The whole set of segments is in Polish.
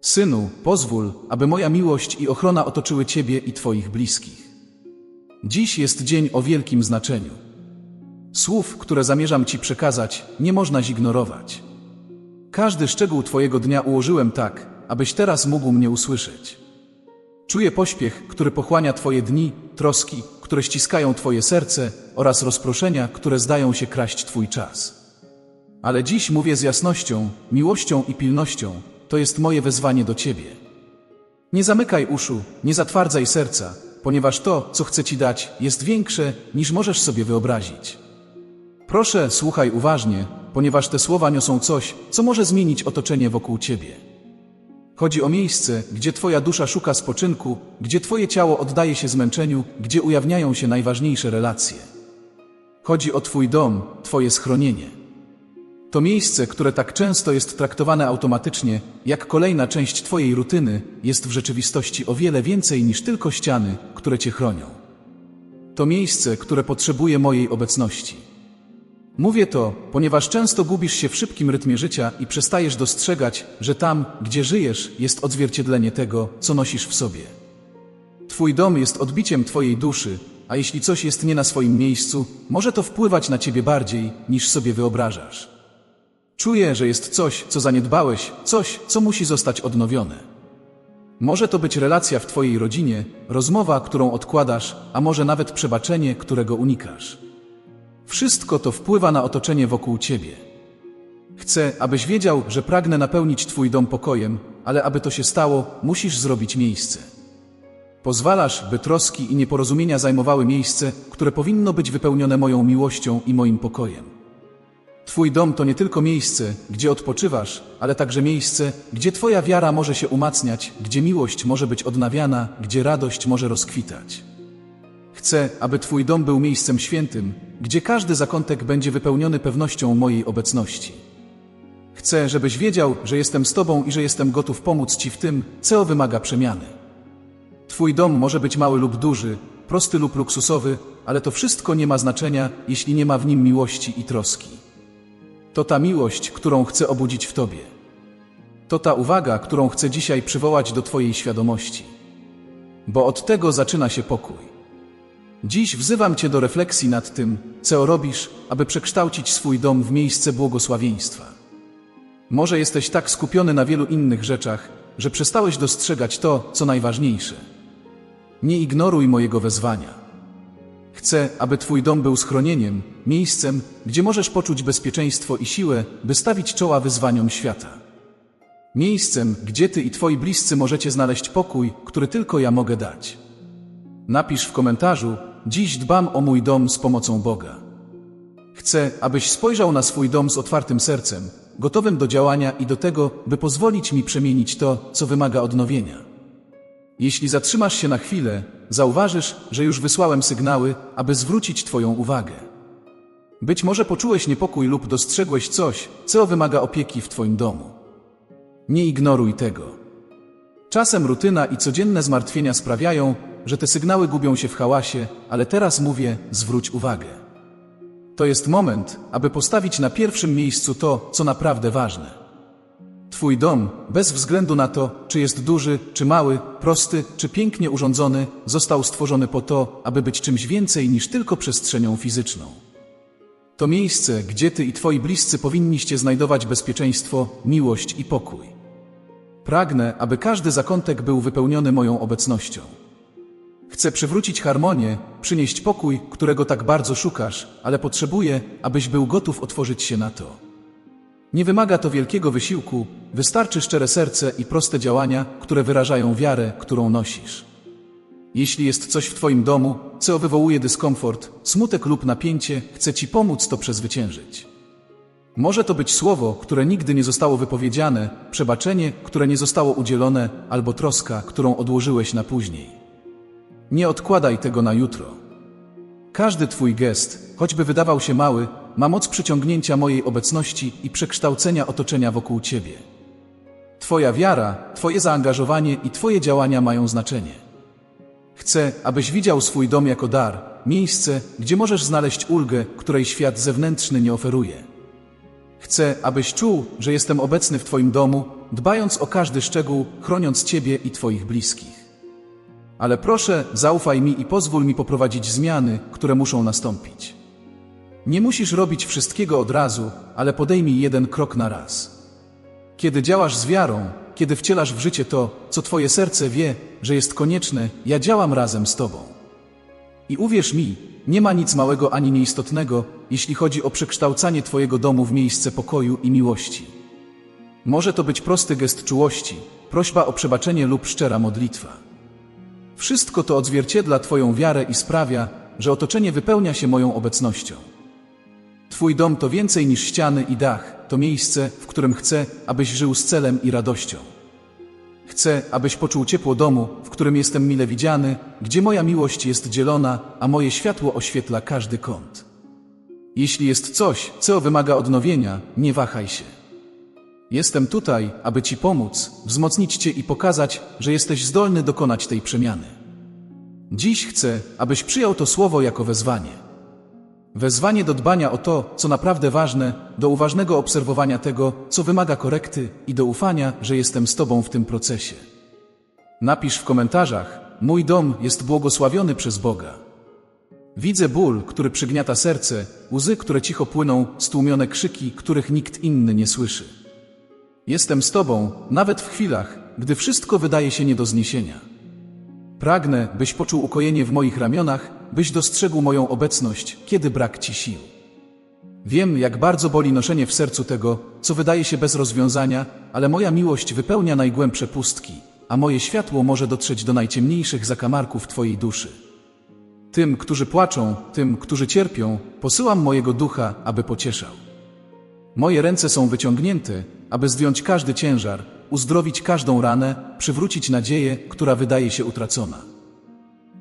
Synu, pozwól, aby moja miłość i ochrona otoczyły Ciebie i Twoich bliskich. Dziś jest dzień o wielkim znaczeniu. Słów, które zamierzam Ci przekazać, nie można zignorować. Każdy szczegół Twojego dnia ułożyłem tak, abyś teraz mógł mnie usłyszeć. Czuję pośpiech, który pochłania Twoje dni, troski, które ściskają Twoje serce oraz rozproszenia, które zdają się kraść Twój czas. Ale dziś mówię z jasnością, miłością i pilnością. To jest moje wezwanie do Ciebie. Nie zamykaj uszu, nie zatwardzaj serca, ponieważ to, co chcę Ci dać, jest większe, niż możesz sobie wyobrazić. Proszę, słuchaj uważnie, ponieważ te słowa niosą coś, co może zmienić otoczenie wokół Ciebie. Chodzi o miejsce, gdzie Twoja dusza szuka spoczynku, gdzie Twoje ciało oddaje się zmęczeniu, gdzie ujawniają się najważniejsze relacje. Chodzi o Twój dom, Twoje schronienie. To miejsce, które tak często jest traktowane automatycznie, jak kolejna część Twojej rutyny, jest w rzeczywistości o wiele więcej niż tylko ściany, które Cię chronią. To miejsce, które potrzebuje mojej obecności. Mówię to, ponieważ często gubisz się w szybkim rytmie życia i przestajesz dostrzegać, że tam, gdzie żyjesz, jest odzwierciedlenie tego, co nosisz w sobie. Twój dom jest odbiciem Twojej duszy, a jeśli coś jest nie na swoim miejscu, może to wpływać na Ciebie bardziej, niż sobie wyobrażasz. Czuję, że jest coś, co zaniedbałeś, coś, co musi zostać odnowione. Może to być relacja w Twojej rodzinie, rozmowa, którą odkładasz, a może nawet przebaczenie, którego unikasz. Wszystko to wpływa na otoczenie wokół Ciebie. Chcę, abyś wiedział, że pragnę napełnić Twój dom pokojem, ale aby to się stało, musisz zrobić miejsce. Pozwalasz, by troski i nieporozumienia zajmowały miejsce, które powinno być wypełnione moją miłością i moim pokojem. Twój dom to nie tylko miejsce, gdzie odpoczywasz, ale także miejsce, gdzie Twoja wiara może się umacniać, gdzie miłość może być odnawiana, gdzie radość może rozkwitać. Chcę, aby Twój dom był miejscem świętym, gdzie każdy zakątek będzie wypełniony pewnością mojej obecności. Chcę, żebyś wiedział, że jestem z Tobą i że jestem gotów pomóc Ci w tym, co wymaga przemiany. Twój dom może być mały lub duży, prosty lub luksusowy, ale to wszystko nie ma znaczenia, jeśli nie ma w nim miłości i troski. To ta miłość, którą chcę obudzić w Tobie. To ta uwaga, którą chcę dzisiaj przywołać do Twojej świadomości. Bo od tego zaczyna się pokój. Dziś wzywam Cię do refleksji nad tym, co robisz, aby przekształcić swój dom w miejsce błogosławieństwa. Może jesteś tak skupiony na wielu innych rzeczach, że przestałeś dostrzegać to, co najważniejsze. Nie ignoruj mojego wezwania. Chcę, aby Twój dom był schronieniem, miejscem, gdzie możesz poczuć bezpieczeństwo i siłę, by stawić czoła wyzwaniom świata. Miejscem, gdzie Ty i Twoi bliscy możecie znaleźć pokój, który tylko ja mogę dać. Napisz w komentarzu, dziś dbam o mój dom z pomocą Boga. Chcę, abyś spojrzał na swój dom z otwartym sercem, gotowym do działania i do tego, by pozwolić mi przemienić to, co wymaga odnowienia. Jeśli zatrzymasz się na chwilę, zauważysz, że już wysłałem sygnały, aby zwrócić Twoją uwagę. Być może poczułeś niepokój lub dostrzegłeś coś, co wymaga opieki w Twoim domu. Nie ignoruj tego. Czasem rutyna i codzienne zmartwienia sprawiają, że te sygnały gubią się w hałasie, ale teraz mówię, zwróć uwagę. To jest moment, aby postawić na pierwszym miejscu to, co naprawdę ważne. Twój dom, bez względu na to, czy jest duży, czy mały, prosty, czy pięknie urządzony, został stworzony po to, aby być czymś więcej niż tylko przestrzenią fizyczną. To miejsce, gdzie ty i twoi bliscy powinniście znajdować bezpieczeństwo, miłość i pokój. Pragnę, aby każdy zakątek był wypełniony moją obecnością. Chcę przywrócić harmonię, przynieść pokój, którego tak bardzo szukasz, ale potrzebuję, abyś był gotów otworzyć się na to. Nie wymaga to wielkiego wysiłku, wystarczy szczere serce i proste działania, które wyrażają wiarę, którą nosisz. Jeśli jest coś w Twoim domu, co wywołuje dyskomfort, smutek lub napięcie, chcę Ci pomóc to przezwyciężyć. Może to być słowo, które nigdy nie zostało wypowiedziane, przebaczenie, które nie zostało udzielone, albo troska, którą odłożyłeś na później. Nie odkładaj tego na jutro. Każdy Twój gest, choćby wydawał się mały, ma moc przyciągnięcia mojej obecności i przekształcenia otoczenia wokół Ciebie. Twoja wiara, Twoje zaangażowanie i Twoje działania mają znaczenie. Chcę, abyś widział swój dom jako dar, miejsce, gdzie możesz znaleźć ulgę, której świat zewnętrzny nie oferuje. Chcę, abyś czuł, że jestem obecny w Twoim domu, dbając o każdy szczegół, chroniąc Ciebie i Twoich bliskich. Ale proszę, zaufaj mi i pozwól mi poprowadzić zmiany, które muszą nastąpić. Nie musisz robić wszystkiego od razu, ale podejmij jeden krok na raz. Kiedy działasz z wiarą, kiedy wcielasz w życie to, co Twoje serce wie, że jest konieczne, ja działam razem z Tobą. I uwierz mi, nie ma nic małego ani nieistotnego, jeśli chodzi o przekształcanie Twojego domu w miejsce pokoju i miłości. Może to być prosty gest czułości, prośba o przebaczenie lub szczera modlitwa. Wszystko to odzwierciedla Twoją wiarę i sprawia, że otoczenie wypełnia się moją obecnością. Twój dom to więcej niż ściany i dach, to miejsce, w którym chcę, abyś żył z celem i radością. Chcę, abyś poczuł ciepło domu, w którym jestem mile widziany, gdzie moja miłość jest dzielona, a moje światło oświetla każdy kąt. Jeśli jest coś, co wymaga odnowienia, nie wahaj się. Jestem tutaj, aby Ci pomóc, wzmocnić Cię i pokazać, że jesteś zdolny dokonać tej przemiany. Dziś chcę, abyś przyjął to słowo jako wezwanie. Wezwanie do dbania o to, co naprawdę ważne, do uważnego obserwowania tego, co wymaga korekty i do ufania, że jestem z Tobą w tym procesie. Napisz w komentarzach: Mój dom jest błogosławiony przez Boga. Widzę ból, który przygniata serce, łzy, które cicho płyną, stłumione krzyki, których nikt inny nie słyszy. Jestem z Tobą, nawet w chwilach, gdy wszystko wydaje się nie do zniesienia. Pragnę, byś poczuł ukojenie w moich ramionach, byś dostrzegł moją obecność, kiedy brak Ci sił. Wiem, jak bardzo boli noszenie w sercu tego, co wydaje się bez rozwiązania, ale moja miłość wypełnia najgłębsze pustki, a moje światło może dotrzeć do najciemniejszych zakamarków Twojej duszy. Tym, którzy płaczą, tym, którzy cierpią, posyłam mojego ducha, aby pocieszał. Moje ręce są wyciągnięte, aby zdjąć każdy ciężar, uzdrowić każdą ranę, przywrócić nadzieję, która wydaje się utracona.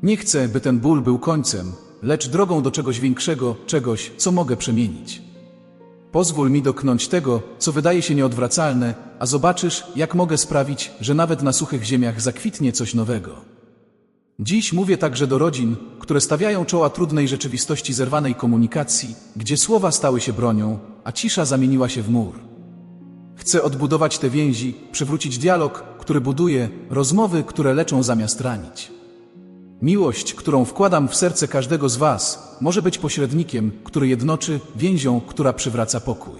Nie chcę, by ten ból był końcem, lecz drogą do czegoś większego, czegoś, co mogę przemienić. Pozwól mi dotknąć tego, co wydaje się nieodwracalne, a zobaczysz, jak mogę sprawić, że nawet na suchych ziemiach zakwitnie coś nowego. Dziś mówię także do rodzin, które stawiają czoła trudnej rzeczywistości zerwanej komunikacji, gdzie słowa stały się bronią, a cisza zamieniła się w mur. Chcę odbudować te więzi, przywrócić dialog, który buduje, rozmowy, które leczą zamiast ranić. Miłość, którą wkładam w serce każdego z Was, może być pośrednikiem, który jednoczy, więzią, która przywraca pokój.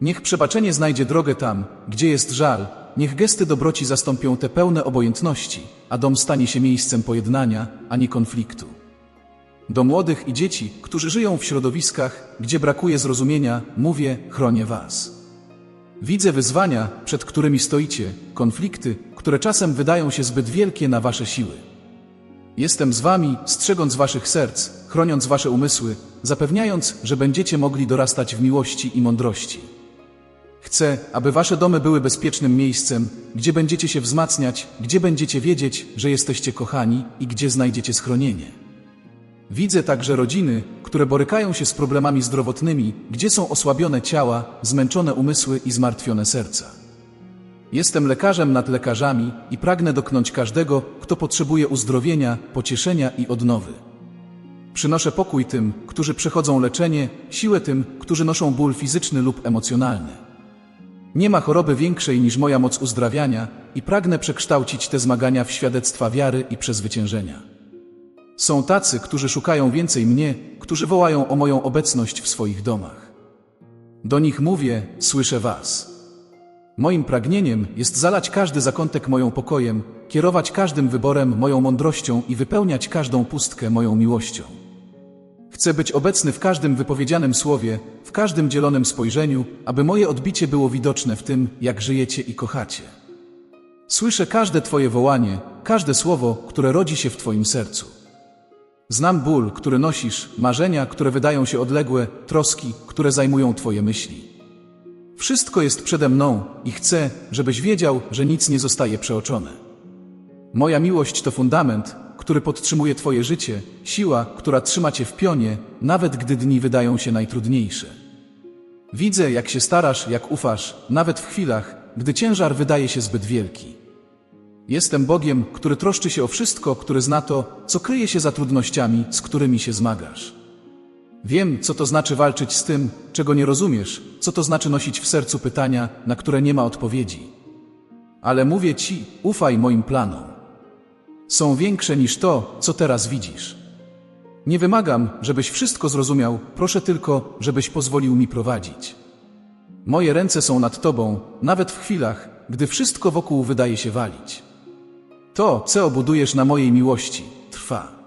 Niech przebaczenie znajdzie drogę tam, gdzie jest żal, niech gesty dobroci zastąpią te pełne obojętności, a dom stanie się miejscem pojednania, a nie konfliktu. Do młodych i dzieci, którzy żyją w środowiskach, gdzie brakuje zrozumienia, mówię: chronię Was. Widzę wyzwania, przed którymi stoicie, konflikty, które czasem wydają się zbyt wielkie na Wasze siły. Jestem z Wami, strzegąc Waszych serc, chroniąc Wasze umysły, zapewniając, że będziecie mogli dorastać w miłości i mądrości. Chcę, aby Wasze domy były bezpiecznym miejscem, gdzie będziecie się wzmacniać, gdzie będziecie wiedzieć, że jesteście kochani i gdzie znajdziecie schronienie. Widzę także rodziny, które borykają się z problemami zdrowotnymi, gdzie są osłabione ciała, zmęczone umysły i zmartwione serca. Jestem lekarzem nad lekarzami i pragnę dotknąć każdego, kto potrzebuje uzdrowienia, pocieszenia i odnowy. Przynoszę pokój tym, którzy przechodzą leczenie, siłę tym, którzy noszą ból fizyczny lub emocjonalny. Nie ma choroby większej niż moja moc uzdrawiania i pragnę przekształcić te zmagania w świadectwa wiary i przezwyciężenia. Są tacy, którzy szukają więcej mnie, którzy wołają o moją obecność w swoich domach. Do nich mówię, słyszę Was. Moim pragnieniem jest zalać każdy zakątek moją pokojem, kierować każdym wyborem moją mądrością i wypełniać każdą pustkę moją miłością. Chcę być obecny w każdym wypowiedzianym słowie, w każdym dzielonym spojrzeniu, aby moje odbicie było widoczne w tym, jak żyjecie i kochacie. Słyszę każde Twoje wołanie, każde słowo, które rodzi się w Twoim sercu. Znam ból, który nosisz, marzenia, które wydają się odległe, troski, które zajmują Twoje myśli. Wszystko jest przede mną i chcę, żebyś wiedział, że nic nie zostaje przeoczone. Moja miłość to fundament, który podtrzymuje Twoje życie, siła, która trzyma Cię w pionie, nawet gdy dni wydają się najtrudniejsze. Widzę, jak się starasz, jak ufasz, nawet w chwilach, gdy ciężar wydaje się zbyt wielki. Jestem Bogiem, który troszczy się o wszystko, który zna to, co kryje się za trudnościami, z którymi się zmagasz. Wiem, co to znaczy walczyć z tym, czego nie rozumiesz, co to znaczy nosić w sercu pytania, na które nie ma odpowiedzi. Ale mówię ci, ufaj moim planom. Są większe niż to, co teraz widzisz. Nie wymagam, żebyś wszystko zrozumiał, proszę tylko, żebyś pozwolił mi prowadzić. Moje ręce są nad tobą, nawet w chwilach, gdy wszystko wokół wydaje się walić. To, co budujesz na mojej miłości, trwa.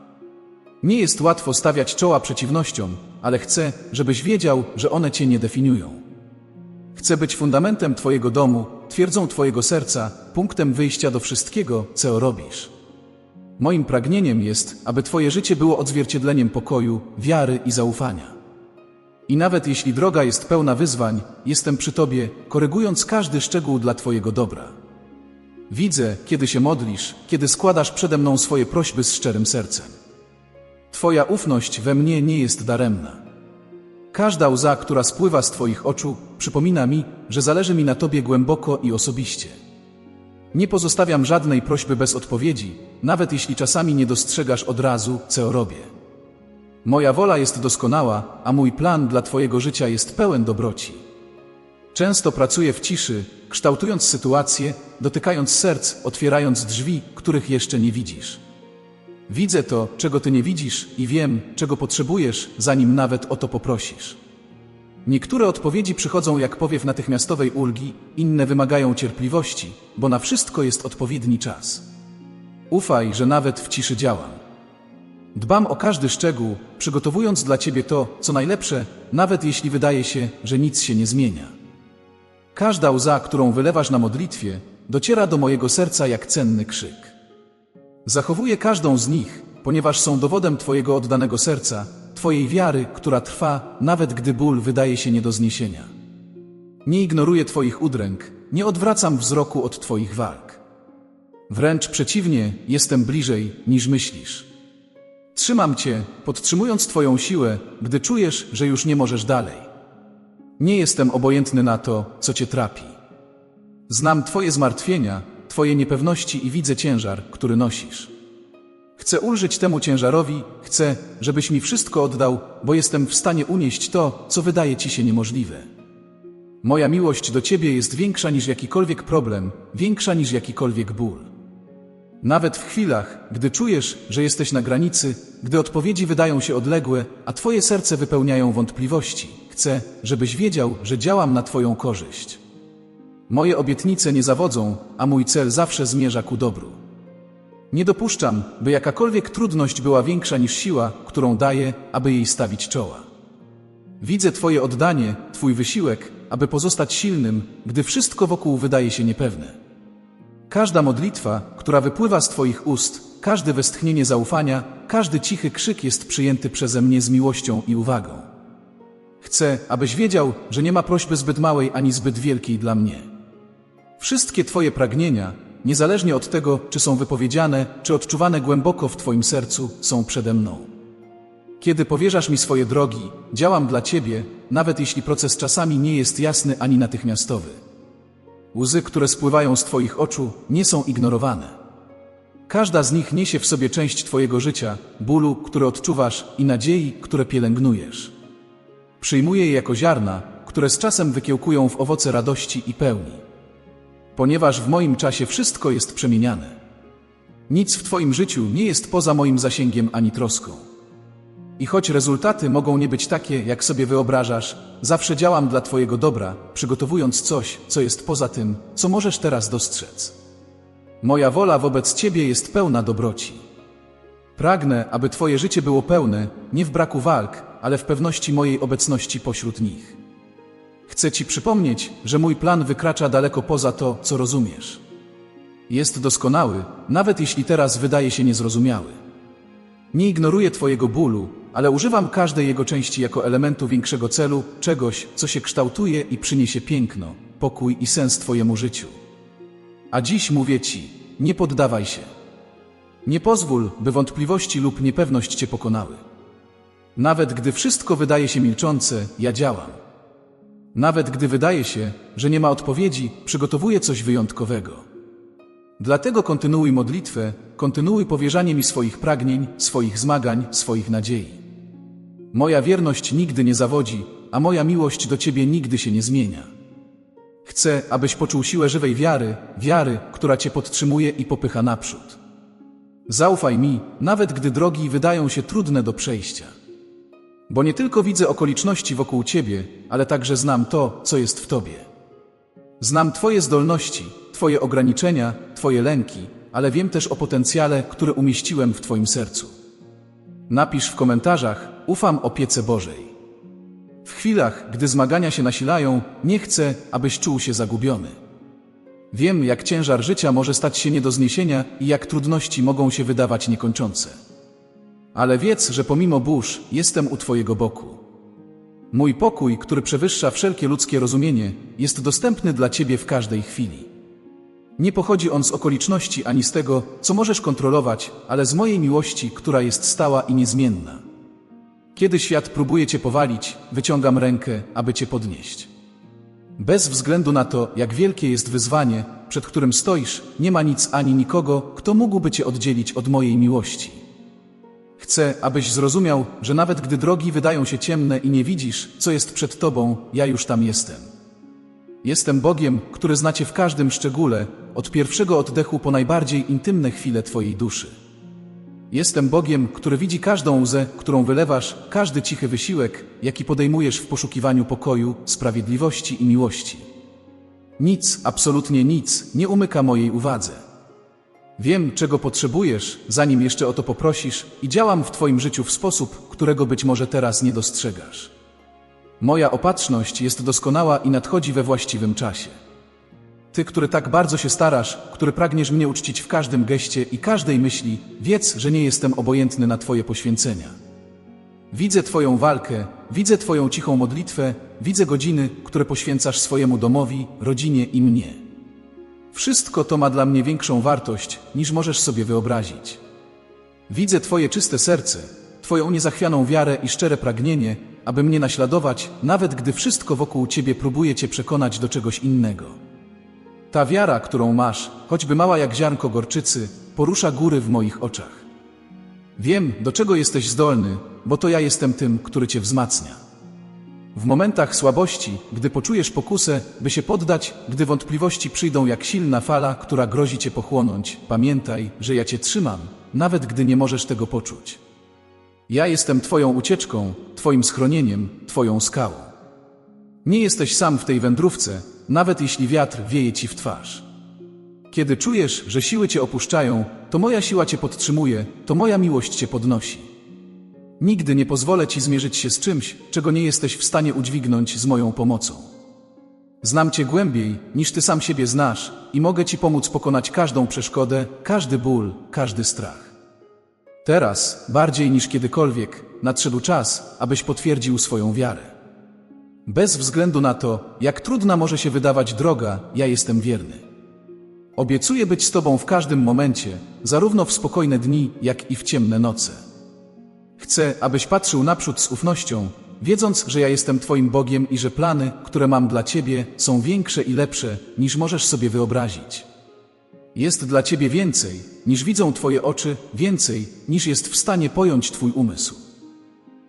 Nie jest łatwo stawiać czoła przeciwnościom, ale chcę, żebyś wiedział, że one cię nie definiują. Chcę być fundamentem Twojego domu, twierdzą Twojego serca, punktem wyjścia do wszystkiego, co robisz. Moim pragnieniem jest, aby Twoje życie było odzwierciedleniem pokoju, wiary i zaufania. I nawet jeśli droga jest pełna wyzwań, jestem przy Tobie, korygując każdy szczegół dla Twojego dobra. Widzę, kiedy się modlisz, kiedy składasz przede mną swoje prośby z szczerym sercem. Twoja ufność we mnie nie jest daremna. Każda łza, która spływa z Twoich oczu, przypomina mi, że zależy mi na Tobie głęboko i osobiście. Nie pozostawiam żadnej prośby bez odpowiedzi, nawet jeśli czasami nie dostrzegasz od razu, co robię. Moja wola jest doskonała, a mój plan dla Twojego życia jest pełen dobroci. Często pracuję w ciszy, kształtując sytuacje, dotykając serc, otwierając drzwi, których jeszcze nie widzisz. Widzę to, czego ty nie widzisz i wiem, czego potrzebujesz, zanim nawet o to poprosisz. Niektóre odpowiedzi przychodzą jak powiew natychmiastowej ulgi, inne wymagają cierpliwości, bo na wszystko jest odpowiedni czas. Ufaj, że nawet w ciszy działam. Dbam o każdy szczegół, przygotowując dla ciebie to, co najlepsze, nawet jeśli wydaje się, że nic się nie zmienia. Każda łza, którą wylewasz na modlitwie, dociera do mojego serca jak cenny krzyk. Zachowuję każdą z nich, ponieważ są dowodem Twojego oddanego serca, Twojej wiary, która trwa, nawet gdy ból wydaje się nie do zniesienia. Nie ignoruję Twoich udręk, nie odwracam wzroku od Twoich walk. Wręcz przeciwnie, jestem bliżej, niż myślisz. Trzymam Cię, podtrzymując Twoją siłę, gdy czujesz, że już nie możesz dalej. Nie jestem obojętny na to, co Cię trapi. Znam Twoje zmartwienia, Twoje niepewności i widzę ciężar, który nosisz. Chcę ulżyć temu ciężarowi, chcę, żebyś mi wszystko oddał, bo jestem w stanie unieść to, co wydaje Ci się niemożliwe. Moja miłość do Ciebie jest większa niż jakikolwiek problem, większa niż jakikolwiek ból. Nawet w chwilach, gdy czujesz, że jesteś na granicy, gdy odpowiedzi wydają się odległe, a Twoje serce wypełniają wątpliwości, chcę, żebyś wiedział, że działam na Twoją korzyść. Moje obietnice nie zawodzą, a mój cel zawsze zmierza ku dobru. Nie dopuszczam, by jakakolwiek trudność była większa niż siła, którą daję, aby jej stawić czoła. Widzę Twoje oddanie, Twój wysiłek, aby pozostać silnym, gdy wszystko wokół wydaje się niepewne. Każda modlitwa, która wypływa z Twoich ust, każde westchnienie zaufania, każdy cichy krzyk jest przyjęty przeze mnie z miłością i uwagą. Chcę, abyś wiedział, że nie ma prośby zbyt małej ani zbyt wielkiej dla mnie. Wszystkie Twoje pragnienia, niezależnie od tego, czy są wypowiedziane, czy odczuwane głęboko w Twoim sercu, są przede mną. Kiedy powierzasz mi swoje drogi, działam dla Ciebie, nawet jeśli proces czasami nie jest jasny ani natychmiastowy. Łzy, które spływają z Twoich oczu, nie są ignorowane. Każda z nich niesie w sobie część Twojego życia, bólu, który odczuwasz i nadziei, które pielęgnujesz. Przyjmuję je jako ziarna, które z czasem wykiełkują w owoce radości i pełni. Ponieważ w moim czasie wszystko jest przemieniane. Nic w Twoim życiu nie jest poza moim zasięgiem ani troską. I choć rezultaty mogą nie być takie, jak sobie wyobrażasz, zawsze działam dla Twojego dobra, przygotowując coś, co jest poza tym, co możesz teraz dostrzec. Moja wola wobec Ciebie jest pełna dobroci. Pragnę, aby Twoje życie było pełne, nie w braku walk, ale w pewności mojej obecności pośród nich. Chcę Ci przypomnieć, że mój plan wykracza daleko poza to, co rozumiesz. Jest doskonały, nawet jeśli teraz wydaje się niezrozumiały. Nie ignoruję Twojego bólu, ale używam każdej jego części jako elementu większego celu, czegoś, co się kształtuje i przyniesie piękno, pokój i sens Twojemu życiu. A dziś mówię Ci, nie poddawaj się. Nie pozwól, by wątpliwości lub niepewność Cię pokonały. Nawet gdy wszystko wydaje się milczące, ja działam. Nawet gdy wydaje się, że nie ma odpowiedzi, przygotowuję coś wyjątkowego. Dlatego kontynuuj modlitwę, kontynuuj powierzanie mi swoich pragnień, swoich zmagań, swoich nadziei. Moja wierność nigdy nie zawodzi, a moja miłość do Ciebie nigdy się nie zmienia. Chcę, abyś poczuł siłę żywej wiary, wiary, która cię podtrzymuje i popycha naprzód. Zaufaj mi, nawet gdy drogi wydają się trudne do przejścia. Bo nie tylko widzę okoliczności wokół ciebie, ale także znam to, co jest w tobie. Znam Twoje zdolności, Twoje ograniczenia, Twoje lęki, ale wiem też o potencjale, który umieściłem w Twoim sercu. Napisz w komentarzach: Ufam opiece Bożej. W chwilach, gdy zmagania się nasilają, nie chcę, abyś czuł się zagubiony. Wiem, jak ciężar życia może stać się nie do zniesienia i jak trudności mogą się wydawać niekończące. Ale wiedz, że pomimo burz, jestem u Twojego boku. Mój pokój, który przewyższa wszelkie ludzkie rozumienie, jest dostępny dla Ciebie w każdej chwili. Nie pochodzi on z okoliczności ani z tego, co możesz kontrolować, ale z mojej miłości, która jest stała i niezmienna. Kiedy świat próbuje Cię powalić, wyciągam rękę, aby Cię podnieść. Bez względu na to, jak wielkie jest wyzwanie, przed którym stoisz, nie ma nic ani nikogo, kto mógłby Cię oddzielić od mojej miłości. Chcę, abyś zrozumiał, że nawet gdy drogi wydają się ciemne i nie widzisz, co jest przed Tobą, ja już tam jestem. Jestem Bogiem, który znacie w każdym szczególe, od pierwszego oddechu po najbardziej intymne chwile Twojej duszy. Jestem Bogiem, który widzi każdą łzę, którą wylewasz, każdy cichy wysiłek, jaki podejmujesz w poszukiwaniu pokoju, sprawiedliwości i miłości. Nic, absolutnie nic, nie umyka mojej uwadze. Wiem, czego potrzebujesz, zanim jeszcze o to poprosisz, i działam w Twoim życiu w sposób, którego być może teraz nie dostrzegasz. Moja opatrzność jest doskonała i nadchodzi we właściwym czasie. Ty, który tak bardzo się starasz, który pragniesz mnie uczcić w każdym geście i każdej myśli, wiedz, że nie jestem obojętny na Twoje poświęcenia. Widzę Twoją walkę, widzę Twoją cichą modlitwę, widzę godziny, które poświęcasz swojemu domowi, rodzinie i mnie. Wszystko to ma dla mnie większą wartość, niż możesz sobie wyobrazić. Widzę Twoje czyste serce, Twoją niezachwianą wiarę i szczere pragnienie, aby mnie naśladować, nawet gdy wszystko wokół Ciebie próbuje Cię przekonać do czegoś innego. Ta wiara, którą masz, choćby mała jak ziarnko gorczycy, porusza góry w moich oczach. Wiem, do czego jesteś zdolny, bo to ja jestem tym, który Cię wzmacnia. W momentach słabości, gdy poczujesz pokusę, by się poddać, gdy wątpliwości przyjdą jak silna fala, która grozi Cię pochłonąć, pamiętaj, że ja Cię trzymam, nawet gdy nie możesz tego poczuć. Ja jestem Twoją ucieczką, Twoim schronieniem, Twoją skałą. Nie jesteś sam w tej wędrówce, nawet jeśli wiatr wieje Ci w twarz. Kiedy czujesz, że siły Cię opuszczają, to moja siła Cię podtrzymuje, to moja miłość Cię podnosi. Nigdy nie pozwolę Ci zmierzyć się z czymś, czego nie jesteś w stanie udźwignąć z moją pomocą. Znam Cię głębiej, niż Ty sam siebie znasz i mogę Ci pomóc pokonać każdą przeszkodę, każdy ból, każdy strach. Teraz, bardziej niż kiedykolwiek, nadszedł czas, abyś potwierdził swoją wiarę. Bez względu na to, jak trudna może się wydawać droga, ja jestem wierny. Obiecuję być z Tobą w każdym momencie, zarówno w spokojne dni, jak i w ciemne noce. Chcę, abyś patrzył naprzód z ufnością, wiedząc, że ja jestem Twoim Bogiem i że plany, które mam dla Ciebie, są większe i lepsze, niż możesz sobie wyobrazić. Jest dla Ciebie więcej, niż widzą Twoje oczy, więcej, niż jest w stanie pojąć Twój umysł.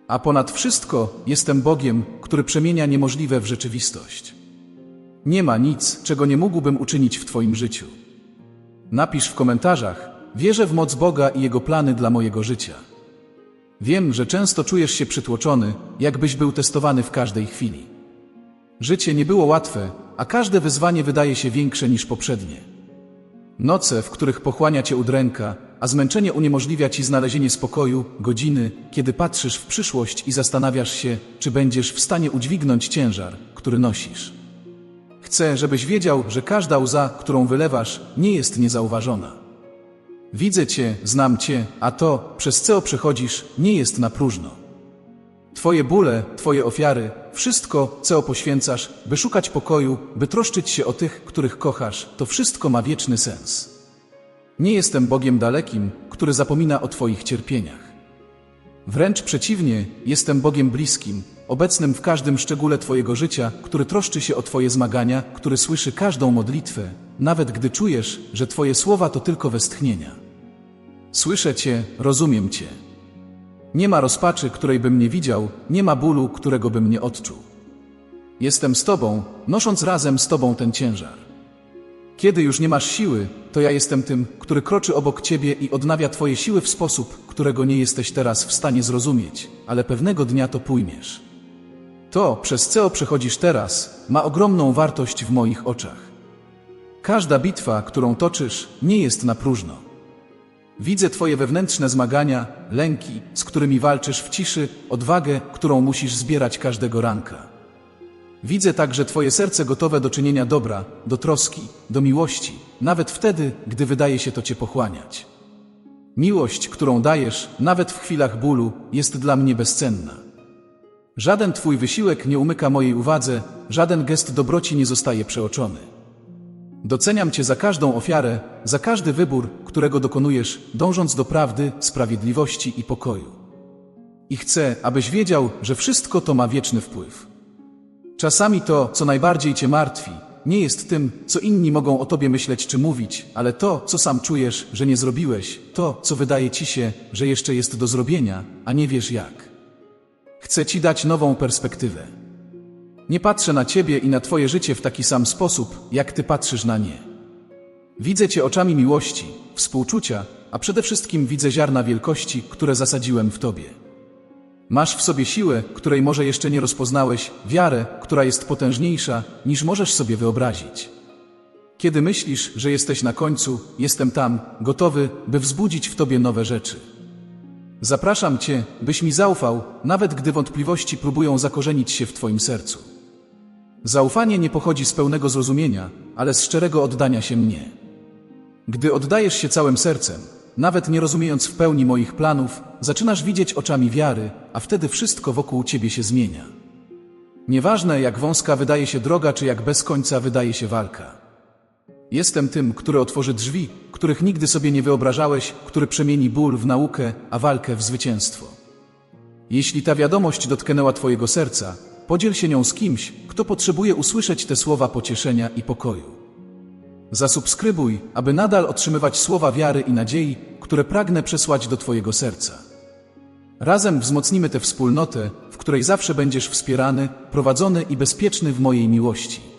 A ponad wszystko jestem Bogiem, który przemienia niemożliwe w rzeczywistość. Nie ma nic, czego nie mógłbym uczynić w Twoim życiu. Napisz w komentarzach: Wierzę w moc Boga i Jego plany dla mojego życia. Wiem, że często czujesz się przytłoczony, jakbyś był testowany w każdej chwili. Życie nie było łatwe, a każde wyzwanie wydaje się większe niż poprzednie. Noce, w których pochłania cię udręka, a zmęczenie uniemożliwia ci znalezienie spokoju, godziny, kiedy patrzysz w przyszłość i zastanawiasz się, czy będziesz w stanie udźwignąć ciężar, który nosisz. Chcę, żebyś wiedział, że każda łza, którą wylewasz, nie jest niezauważona. Widzę Cię, znam Cię, a to, przez co przechodzisz, nie jest na próżno. Twoje bóle, Twoje ofiary, wszystko, co poświęcasz, by szukać pokoju, by troszczyć się o tych, których kochasz, to wszystko ma wieczny sens. Nie jestem Bogiem dalekim, który zapomina o Twoich cierpieniach. Wręcz przeciwnie, jestem Bogiem bliskim, obecnym w każdym szczególe Twojego życia, który troszczy się o Twoje zmagania, który słyszy każdą modlitwę, nawet gdy czujesz, że Twoje słowa to tylko westchnienia. Słyszę Cię, rozumiem Cię. Nie ma rozpaczy, której bym nie widział, nie ma bólu, którego bym nie odczuł. Jestem z Tobą, nosząc razem z Tobą ten ciężar. Kiedy już nie masz siły, to ja jestem tym, który kroczy obok Ciebie i odnawia Twoje siły w sposób, którego nie jesteś teraz w stanie zrozumieć, ale pewnego dnia to pójmiesz. To, przez co przechodzisz teraz, ma ogromną wartość w moich oczach. Każda bitwa, którą toczysz, nie jest na próżno. Widzę Twoje wewnętrzne zmagania, lęki, z którymi walczysz w ciszy, odwagę, którą musisz zbierać każdego ranka. Widzę także Twoje serce gotowe do czynienia dobra, do troski, do miłości, nawet wtedy, gdy wydaje się to Cię pochłaniać. Miłość, którą dajesz, nawet w chwilach bólu, jest dla mnie bezcenna. Żaden Twój wysiłek nie umyka mojej uwadze, żaden gest dobroci nie zostaje przeoczony. Doceniam Cię za każdą ofiarę, za każdy wybór, którego dokonujesz, dążąc do prawdy, sprawiedliwości i pokoju. I chcę, abyś wiedział, że wszystko to ma wieczny wpływ. Czasami to, co najbardziej Cię martwi, nie jest tym, co inni mogą o Tobie myśleć czy mówić, ale to, co sam czujesz, że nie zrobiłeś, to, co wydaje Ci się, że jeszcze jest do zrobienia, a nie wiesz jak. Chcę Ci dać nową perspektywę. Nie patrzę na Ciebie i na Twoje życie w taki sam sposób, jak Ty patrzysz na nie. Widzę Cię oczami miłości, współczucia, a przede wszystkim widzę ziarna wielkości, które zasadziłem w Tobie. Masz w sobie siłę, której może jeszcze nie rozpoznałeś, wiarę, która jest potężniejsza, niż możesz sobie wyobrazić. Kiedy myślisz, że jesteś na końcu, jestem tam, gotowy, by wzbudzić w Tobie nowe rzeczy. Zapraszam Cię, byś mi zaufał, nawet gdy wątpliwości próbują zakorzenić się w Twoim sercu. Zaufanie nie pochodzi z pełnego zrozumienia, ale z szczerego oddania się mnie. Gdy oddajesz się całym sercem, nawet nie rozumiejąc w pełni moich planów, zaczynasz widzieć oczami wiary, a wtedy wszystko wokół ciebie się zmienia. Nieważne, jak wąska wydaje się droga, czy jak bez końca wydaje się walka. Jestem tym, który otworzy drzwi, których nigdy sobie nie wyobrażałeś, który przemieni ból w naukę, a walkę w zwycięstwo. Jeśli ta wiadomość dotknęła Twojego serca, podziel się nią z kimś, kto potrzebuje usłyszeć te słowa pocieszenia i pokoju. Zasubskrybuj, aby nadal otrzymywać słowa wiary i nadziei, które pragnę przesłać do Twojego serca. Razem wzmocnimy tę wspólnotę, w której zawsze będziesz wspierany, prowadzony i bezpieczny w mojej miłości.